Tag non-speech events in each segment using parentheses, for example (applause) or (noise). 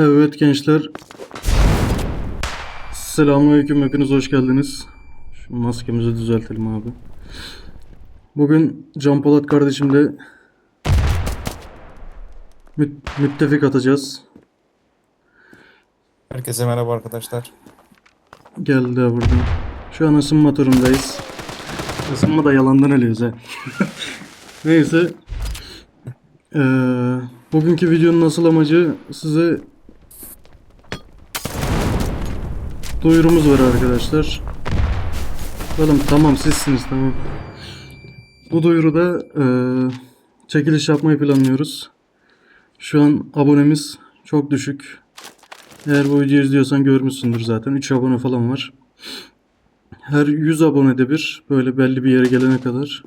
Evet gençler. Selamünaleyküm hepiniz hoş geldiniz. Şu maskemizi düzeltelim abi. Bugün Can Polat kardeşimle mü- müttefik atacağız. Herkese merhaba arkadaşlar. Geldi de buradan. Şu an ısınma turundayız. Isınma da yalandan ölüyoruz ha. (laughs) Neyse. Ee, bugünkü videonun asıl amacı size duyurumuz var arkadaşlar. Oğlum tamam sizsiniz tamam. Bu duyuruda ee, çekiliş yapmayı planlıyoruz. Şu an abonemiz çok düşük. Eğer bu videoyu izliyorsan görmüşsündür zaten. 3 abone falan var. Her 100 abonede bir böyle belli bir yere gelene kadar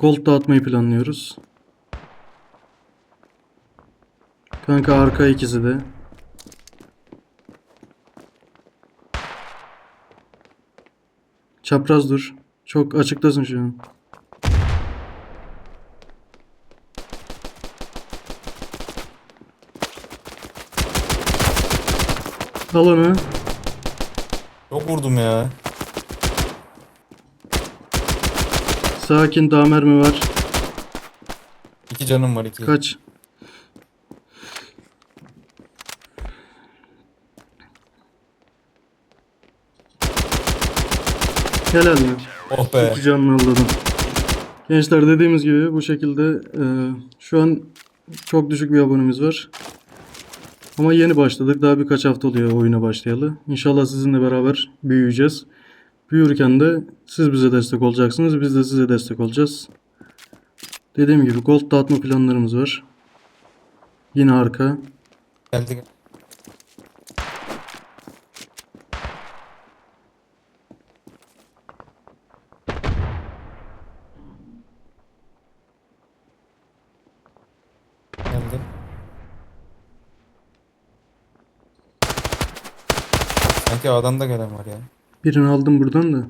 gold dağıtmayı planlıyoruz. Kanka arka ikisi de. Çapraz dur. Çok açıktasın şu an. Al onu. Çok vurdum ya. Sakin daha mermi var. İki canım var iki. Kaç. Helal mi? Oh be. İki canını aldım. Gençler dediğimiz gibi bu şekilde e, şu an çok düşük bir abonemiz var. Ama yeni başladık. Daha birkaç hafta oluyor oyuna başlayalı. İnşallah sizinle beraber büyüyeceğiz. Büyürken de siz bize destek olacaksınız. Biz de size destek olacağız. Dediğim gibi gold dağıtma planlarımız var. Yine arka. Geldi. Sanki A'dan da gelen var ya. Birini aldım buradan da.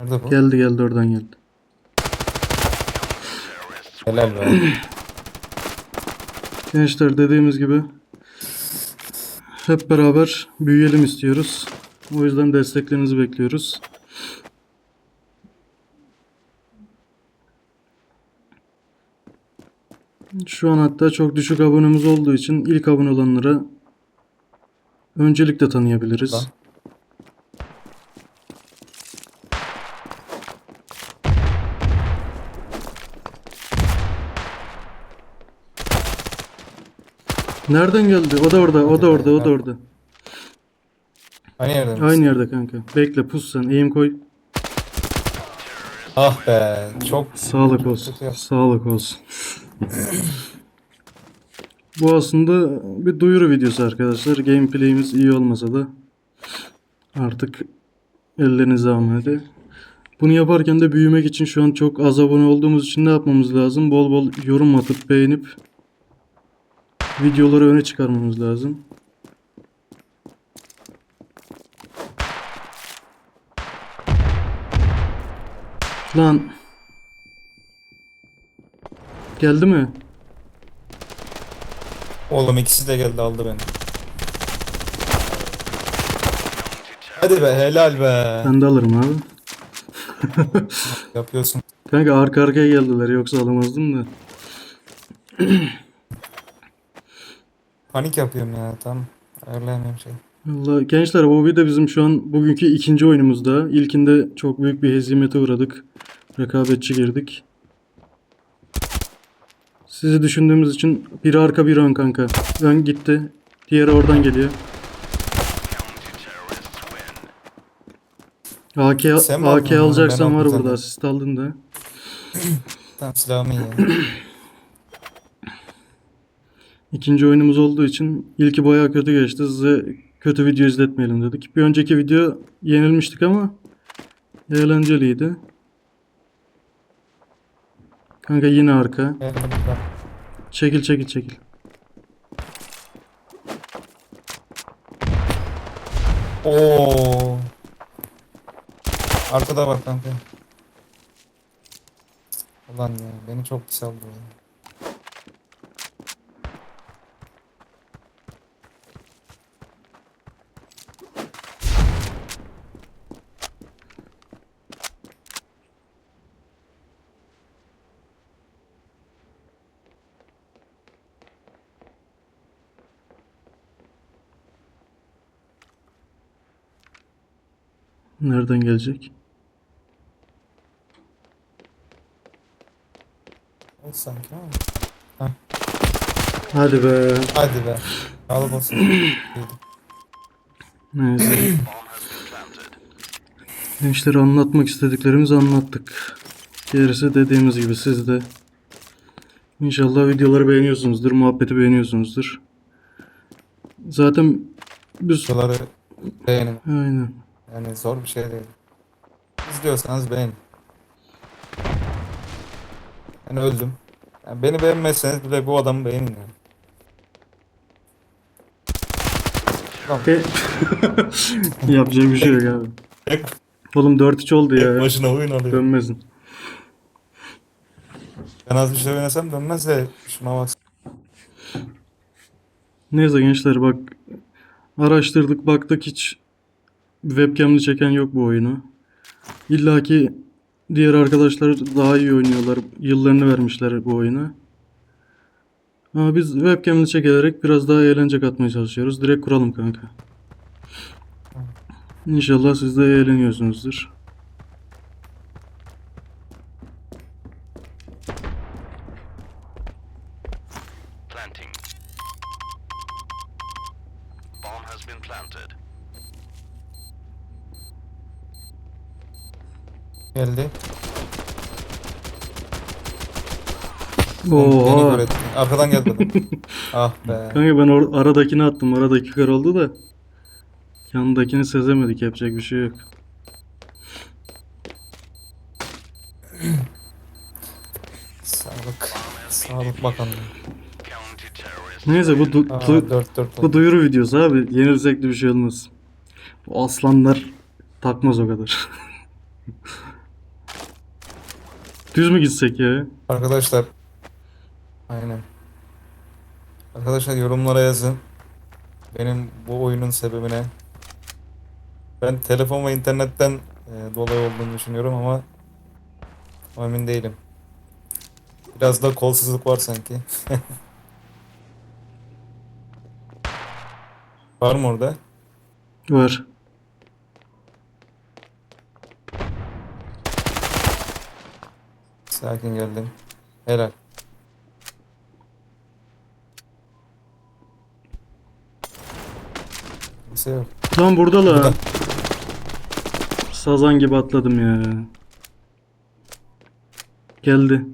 Nerede bu? Geldi geldi oradan geldi. Helal be. (clears throat) Gençler dediğimiz gibi hep beraber büyüyelim istiyoruz. O yüzden desteklerinizi bekliyoruz. Şu an hatta çok düşük abonemiz olduğu için ilk abone olanlara öncelikle tanıyabiliriz. Lan. Nereden geldi? O da orada, o da orada, o da orada. Aynı yerde misin? Aynı yerde kanka. Bekle pus sen. Eğim koy. Ah be. Çok Sağlık olsun. Sağlık olsun. (laughs) Bu aslında bir duyuru videosu arkadaşlar. Gameplay'imiz iyi olmasa da artık ellerinize amade. Bunu yaparken de büyümek için şu an çok az abone olduğumuz için ne yapmamız lazım? Bol bol yorum atıp beğenip videoları öne çıkarmamız lazım. Lan geldi mi? Oğlum ikisi de geldi aldı beni. Hadi be helal be. Ben de alırım abi. Yapıyorsun. Kanka arka arkaya geldiler yoksa alamazdım da. Panik yapıyorum ya tam. Ayarlayamıyorum şey. Vallahi gençler bu video bizim şu an bugünkü ikinci oyunumuzda. İlkinde çok büyük bir hezimete uğradık. Rekabetçi girdik. Sizi düşündüğümüz için biri arka biri ön kanka. Ön gitti. Diğeri oradan geliyor. AK, Sen mi aldın AK onu? alacaksan Ben var aldım burada. zaten. Asist aldın da. (clears throat) Tamam silahımı iyi. (clears throat) İkinci oyunumuz olduğu için ilki bayağı kötü geçti. Size kötü video izletmeyelim dedik. Bir önceki video yenilmiştik ama eğlenceliydi. Kanka yine arka. Çekil çekil çekil. Oo. Arkada bak kanka. Ulan ya beni çok pis aldı ya. Nereden gelecek? Sanki ama. Hadi be. Hadi be. Olsun. İyiydi. (clears throat) Neyse. Gençlere anlatmak istediklerimizi anlattık. Gerisi dediğimiz gibi siz de inşallah videoları beğeniyorsunuzdur, muhabbeti beğeniyorsunuzdur. Zaten biz Videoları beğenin. aynen. Yani zor bir şey değil. İzliyorsanız beğenin. Ben öldüm. Yani beni beğenmezseniz bile bu adamı beğenin yani. E- (laughs) Yapacak bir şey yok abi. Tek, Oğlum 4-3 oldu tek ya. başına oyun alıyor. Dönmesin. Ben az bir şey oynasam dönmez de şuna bak. Neyse gençler bak araştırdık baktık hiç webcam'li çeken yok bu oyunu. İlla ki diğer arkadaşlar daha iyi oynuyorlar. Yıllarını vermişler bu oyuna. Ama biz webcam'li çekerek biraz daha eğlence katmaya çalışıyoruz. Direkt kuralım kanka. İnşallah siz de eğleniyorsunuzdur. Planting. Bomb has been planted. Geldi. Beni Oo. gör etti. Arkadan geldi adam. (laughs) ah be. Kanka ben or- aradakini attım. Aradaki kar oldu da. Yanındakini sezemedik. Yapacak bir şey yok. (clears throat) Sağlık. Sağlık Bakanlığı. Neyse bu du- Aa, du- 4 4 Bu duyuru videosu abi. Yenilsek de bir şey olmaz. Bu aslanlar takmaz o kadar. (laughs) Düz mü gitsek ya? Arkadaşlar. Aynen. Arkadaşlar yorumlara yazın. Benim bu oyunun sebebine. Ben telefon ve internetten e, dolayı olduğunu düşünüyorum ama emin değilim. Biraz da kolsuzluk var sanki. (laughs) Var mı orada? Var. Sakin geldim. Helal. Kimse yok. Tam burada la. Burada. Sazan gibi atladım ya. Geldi.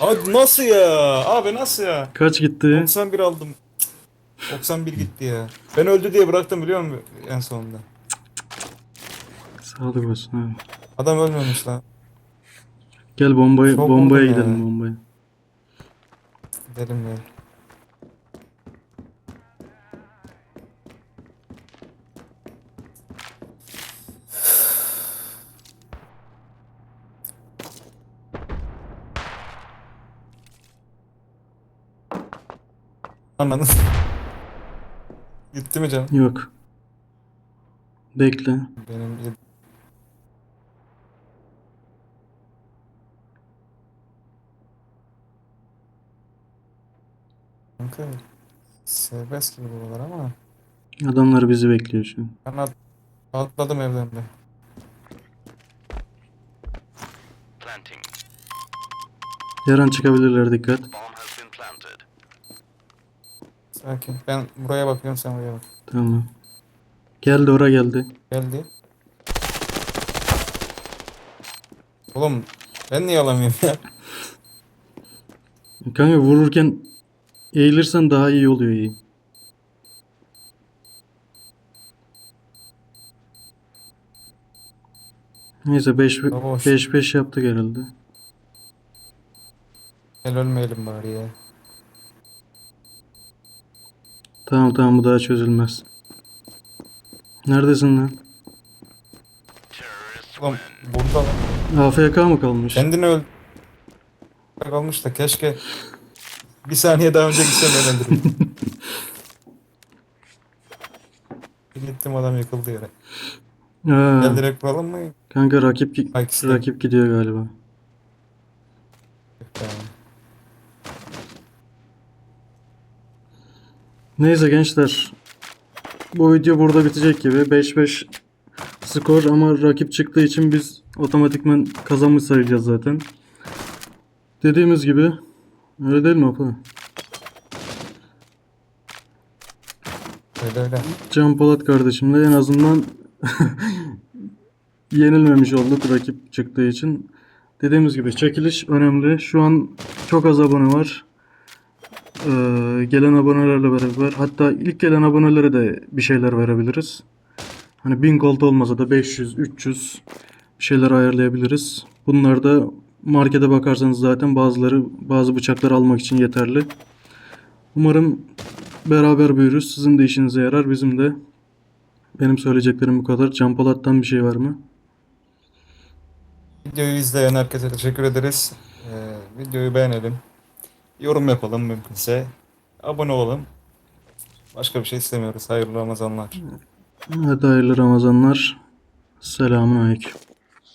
Abi nasıl ya? Abi nasıl ya? Kaç gitti? 91 aldım. 91 gitti ya. Ben öldü diye bıraktım biliyor musun en sonunda? Sağlık olsun abi. Adam ölmemiş lan. Gel bombaya Çok bombaya gidelim ya. bombaya. Gidelim ya. (sighs) Anladın. Gitti mi canım? Yok. Bekle. Benim bir... Kanka serbest gibi buralar ama Adamlar bizi bekliyor şu an. ben at- atladım evden de. Planting. Her an çıkabilirler dikkat. Bomb has been planted. Sakin. Ben buraya bakıyorum sen buraya bak. Tamam. Geldi ora geldi. Geldi. Oğlum ben niye alamıyorum ya? Kanka vururken eğilirsen daha iyi oluyor iyi. Neyse 5 Boş. 5 5 yaptık herhalde. Gel ölmeyelim bari ya. Tamam tamam bu daha çözülmez. Neredesin lan? Oğlum burada lan. AFK mı kalmış? Kendini öl... kalmış da keşke bir saniye daha önce gitsem öldürürüm. (laughs) Bir Gittim adam yıkıldı yere. Ha, Gel direkt vuralım mı? kanka rakip gi- işte. rakip gidiyor galiba. Tamam. Neyse gençler. Bu video burada bitecek gibi. 5-5 skor ama rakip çıktığı için biz otomatikman kazanmış sayacağız zaten. Dediğimiz gibi öyle değil mi Apo? Öyle öyle. Can Polat kardeşimle en azından (laughs) yenilmemiş olduk rakip çıktığı için. Dediğimiz gibi çekiliş önemli. Şu an çok az abone var. Ee, gelen abonelerle beraber hatta ilk gelen abonelere de bir şeyler verebiliriz. Hani 1000 gold olmasa da 500, 300 bir şeyler ayarlayabiliriz. Bunlar da markete bakarsanız zaten bazıları bazı bıçakları almak için yeterli. Umarım beraber büyürüz. Sizin de işinize yarar, bizim de. Benim söyleyeceklerim bu kadar. Can Polat'tan bir şey var mı? Videoyu izleyen herkese teşekkür ederiz. Ee, videoyu beğenelim. Yorum yapalım mümkünse. Abone olalım. Başka bir şey istemiyoruz. Hayırlı Ramazanlar. Hadi hayırlı Ramazanlar. Selamun Aleyküm.